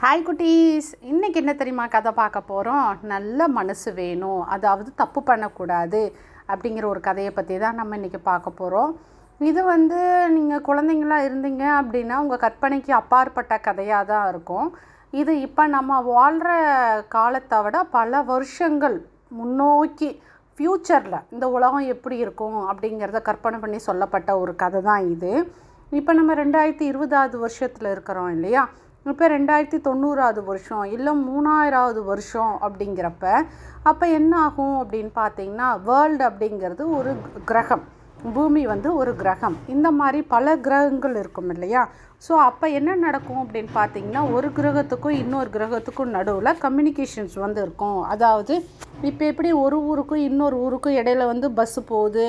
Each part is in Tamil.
ஹாய் குட்டீஸ். இன்னைக்கு என்ன தெரியுமா கதை பார்க்க போகிறோம் நல்ல மனசு வேணும். அதாவது தப்பு பண்ணக்கூடாது அப்படிங்கிற ஒரு கதையை பற்றி தான் நம்ம இன்றைக்கி பார்க்க போகிறோம் இது வந்து நீங்கள் குழந்தைங்களா இருந்தீங்க அப்படின்னா உங்கள் கற்பனைக்கு அப்பாற்பட்ட கதையாக தான் இருக்கும். இது இப்போ நம்ம வாழ்கிற காலத்தை விட பல வருஷங்கள் முன்னோக்கி ஃப்யூச்சரில் இந்த உலகம் எப்படி இருக்கும் அப்படிங்கிறத கற்பனை பண்ணி சொல்லப்பட்ட ஒரு கதை தான் இது. இப்போ நம்ம ரெண்டாயிரத்தி இருபதாவது வருஷத்தில் இருக்கிறோம் இல்லையா? இப்போ ரெண்டாயிரத்தி தொண்ணூறாவது வருஷம் இல்லை மூணாயிராவது வருஷம் அப்படிங்கிறப்ப அப்போ என்ன ஆகும் அப்படின்னு பார்த்தீங்கன்னா வேர்ல்டு அப்படிங்கிறது ஒரு கிரகம். பூமி வந்து ஒரு கிரகம். இந்த மாதிரி பல கிரகங்கள் இருக்கும் இல்லையா? ஸோ அப்போ என்ன நடக்கும் அப்படின்னு பார்த்தீங்கன்னா ஒரு கிரகத்துக்கும் இன்னொரு கிரகத்துக்கும் நடுவில் கம்யூனிகேஷன்ஸ் வந்து இருக்கும். அதாவது இப்போ எப்படி ஒரு ஊருக்கும் இன்னொரு ஊருக்கும் இடையில வந்து பஸ்ஸு போகுது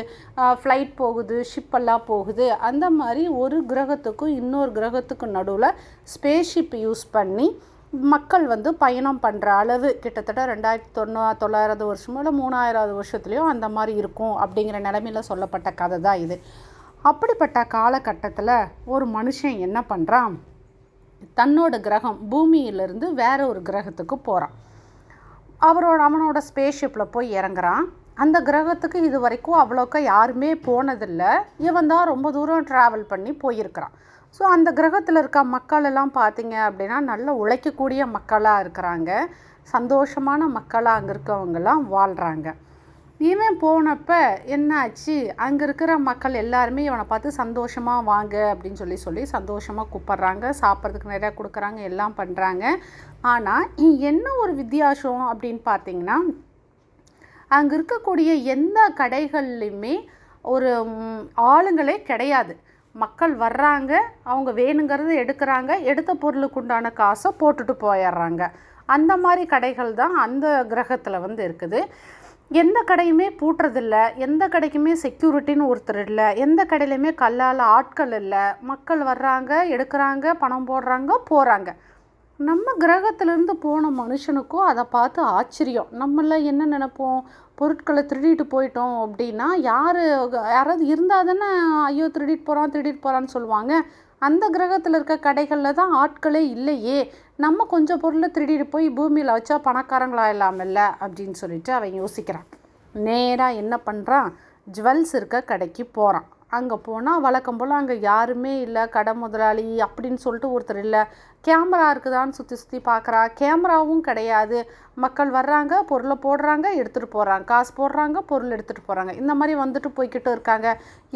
ஃப்ளைட் போகுது ஷிப்பெல்லாம் போகுது. அந்த மாதிரி ஒரு கிரகத்துக்கும் இன்னொரு கிரகத்துக்கும் நடுவில் ஸ்பேஸ்ஷிப் யூஸ் பண்ணி மக்கள் வந்து பயணம் பண்ணுற அளவு கிட்டத்தட்ட ரெண்டாயிரத்தி தொண்ணூ தொள்ளாயிரது வருஷமோ இல்லை மூணாயிரது வருஷத்துலேயோ அந்த மாதிரி இருக்கும் அப்படிங்கிற நிலமையில சொல்லப்பட்ட கதை தான் இது. அப்படிப்பட்ட காலகட்டத்தில் ஒரு மனுஷன் என்ன பண்ணுறான் தன்னோட கிரகம் பூமியிலிருந்து வேற ஒரு கிரகத்துக்கு போகிறான் அவரோட அவனோட ஸ்பேஸ்ஷிப்பில் போய் இறங்குறான். அந்த கிரகத்துக்கு இது வரைக்கும் அவ்வளோக்கா யாருமே போனதில்லை. இவன் தான் ரொம்ப தூரம் ட்ராவல் பண்ணி போயிருக்கிறான். ஸோ அந்த கிரகத்தில் இருக்க மக்கள் எல்லாம் பார்த்தீங்க அப்படின்னா நல்ல உழைக்கக்கூடிய மக்களாக இருக்கிறாங்க. சந்தோஷமான மக்களாக அங்கே இருக்கவங்கெல்லாம் வாழ்கிறாங்க இவன் போனப்போ என்னாச்சு? அங்கே இருக்கிற மக்கள் எல்லாருமே இவனை பார்த்து சந்தோஷமாக வாங்க அப்படின்னு சொல்லி சொல்லி சந்தோஷமாக கூப்பிட்றாங்க. சாப்பிட்றதுக்கு நிறையா கொடுக்குறாங்க எல்லாம் பண்ணுறாங்க ஆனால் என்ன ஒரு வித்தியாசம் அப்படின்னு பார்த்தீங்கன்னா அங்கே இருக்கக்கூடிய எந்த கடைகள்லையுமே ஒரு ஆளுங்களே கிடையாது. மக்கள் வர்றாங்க அவங்க வேணுங்கிறத எடுக்கிறாங்க எடுத்த பொருளுக்கு உண்டான காசை போட்டுட்டு போயிடுறாங்க அந்த மாதிரி கடைகள் தான் அந்த கிரகத்தில் வந்து இருக்குது. எந்த கடையுமே பூட்டுறதில்ல எந்த கடைக்குமே செக்யூரிட்டின்னு ஒருத்தர் இல்லை எந்த கடையிலையுமே கல்லால் ஆட்கள் இல்லை. மக்கள் வர்றாங்க எடுக்கிறாங்க பணம் போடுறாங்க போகிறாங்க நம்ம கிரகத்திலேருந்து போன மனுஷனுக்கும் அதை பார்த்து ஆச்சரியம். நம்மள என்ன நினப்போம்? பொருட்களை திருடிட்டு போயிட்டோம் அப்படின்னா யார் யாராவது இருந்தால் தானே ஐயோ திருடிட்டு போகிறான் திருடிட்டு போகிறான்னு சொல்லுவாங்க. அந்த கிரகத்தில் இருக்க கடைகளில் தான் ஆட்களே இல்லையே. நம்ம கொஞ்சம் பொருளை திருடிட்டு போய் பூமியில் வச்சா பணக்காரங்களா இல்லாமல்ல அப்படின்னு சொல்லிட்டு அவன் யோசிக்கிறான். நேராக என்ன பண்ணுறான் ஜுவல்ஸ் இருக்க கடைக்கு போகிறான் அங்கே போனால் வழக்கம் போல் அங்கே யாருமே இல்லை கடை முதலாளி அப்படின்னு சொல்லிட்டு ஒருத்தர் இல்லை. கேமரா இருக்குதான்னு சுற்றி சுற்றி பார்க்குறா கேமராவும் கிடையாது. மக்கள் வர்றாங்க பொருளை போடுறாங்க எடுத்துகிட்டு போகிறாங்க காசு போடுறாங்க பொருள் எடுத்துகிட்டு போகிறாங்க இந்த மாதிரி வந்துட்டு போய்கிட்டு இருக்காங்க.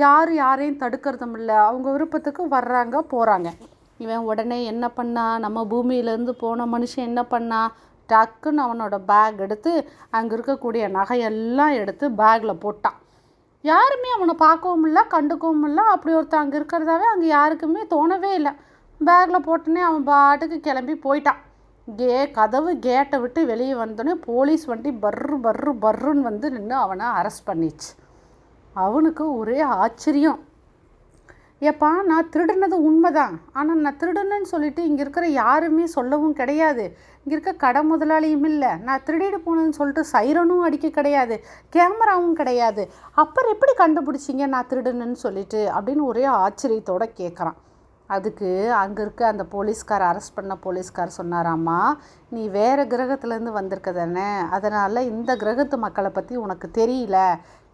யார் யாரையும் தடுக்கிறதும் இல்லை. அவங்க விருப்பத்துக்கு வர்றாங்க போகிறாங்க இவன் உடனே என்ன பண்ணா? நம்ம பூமியிலேருந்து போன மனுஷன் என்ன பண்ணா? டக்குன்னு அவனோட பேக் எடுத்து அங்கே இருக்கக்கூடிய நகையெல்லாம் எடுத்து பேக்கில் போட்டான். யாருமே அவனை பார்க்கவும் இல்லை கண்டுக்கவும் இல்லை. அப்படி ஒருத்தன் அங்கே இருக்கிறதாவே அங்கே யாருக்குமே தோணவே இல்லை. பேக்கில் போட்டுனே அவன் பாட்டுக்கு கிளம்பி போயிட்டான். கே கதவு கேட்டை விட்டு வெளியே வந்தோடனே போலீஸ் வண்டி பர்ரு பர்ரு பர்ருன்னு வந்து நின்று அவனை அரெஸ்ட் பண்ணிச்சு. அவனுக்கு ஒரே ஆச்சரியம். ஏப்பா நான் திருடுனது உண்மைதான் ஆனால் நான் திருடுனேன்னு சொல்லிட்டு இங்கே இருக்கிற யாருமே சொல்லவும் கிடையாது. இங்கே இருக்க கடை முதலாளியும் இல்லை. நான் திருடிட்டு போனதுன்னு சொல்லிட்டு சைரனும் அடிக்க கிடையாது. கேமராவும் கிடையாது. அப்புறம் எப்படி கண்டுபிடிச்சிங்க நான் திருடுனேன்னு சொல்லிட்டு? அப்படின்னு ஒரே ஆச்சரியத்தோடு கேட்குறான் அதுக்கு அங்கே இருக்க அந்த போலீஸ்கார் அரெஸ்ட் பண்ண போலீஸ்கார் சொன்னாராம்மா நீ வேறு கிரகத்துலேருந்து வந்திருக்க தானே அதனால் இந்த கிரகத்து மக்களை பற்றி உனக்கு தெரியல.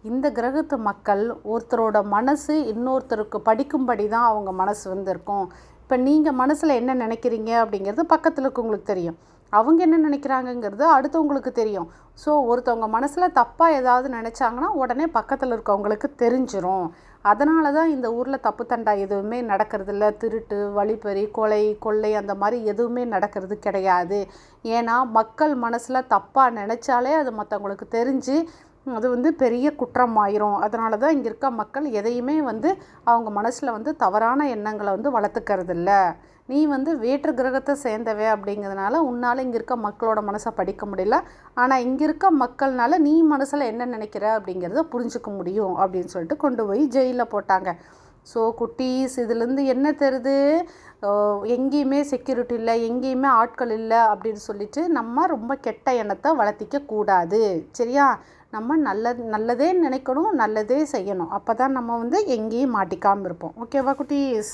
இந்த கிரகத்து மக்கள் ஒருத்தரோட மனசு இன்னொருத்தருக்கு படிக்கும்படி தான் அவங்க மனசு வந்து இருக்கும் இப்போ நீங்கள் மனசில் என்ன நினைக்கிறீங்க அப்படிங்கிறது பக்கத்தில் இருக்கவங்களுக்கு தெரியும். அவங்க என்ன நினைக்கிறாங்கங்கிறது அடுத்தவங்களுக்கு தெரியும். ஸோ ஒருத்தவங்க மனசில் தப்பாக ஏதாவது நினச்சாங்கன்னா உடனே பக்கத்தில் இருக்கவங்களுக்கு தெரிஞ்சிரும். அதனால தான் இந்த ஊரில் தப்பு தண்டா எதுவுமே நடக்கிறதில்ல. திருட்டு வழிப்பறி கொலை கொள்ளை அந்த மாதிரி எதுவுமே நடக்கிறது கிடையாது. ஏன்னா மக்கள் மனசில் தப்பாக நினச்சாலே அது மற்றவங்களுக்கு தெரிஞ்சு அது வந்து பெரிய குற்றமாயிரும். அதனால தான் இங்கே இருக்க மக்கள் எதையுமே வந்து அவங்க மனசில் வந்து தவறான எண்ணங்களை வந்து வளர்த்துக்கறதில்ல. நீ வந்து வேற்று கிரகத்தை சேர்ந்தவே அப்படிங்கிறதுனால உன்னால் இங்கே இருக்க மக்களோட மனசை படிக்க முடியல. ஆனால் இங்கே இருக்க மக்கள்னால நீ மனசில் என்ன நினைக்கிற அப்படிங்கிறத புரிஞ்சுக்க முடியும் அப்படின்னு சொல்லிட்டு கொண்டு போய் ஜெயிலில் போட்டாங்க. ஸோ குட்டீஸ் இதுலேருந்து என்ன தருது? எங்கேயுமே செக்யூரிட்டி இல்லை எங்கேயுமே ஆட்கள் இல்லை அப்படின்னு சொல்லிட்டு நம்ம ரொம்ப கெட்ட எண்ணத்தை வளர்த்திக்க கூடாது. சரியா? நம்ம நல்லது நல்லதே நினைக்கணும் நல்லதே செய்யணும். அப்போ தான் நம்ம வந்து எங்கேயும் மாட்டிக்காமல் இருப்போம். ஓகேவா குட்டீஸ்?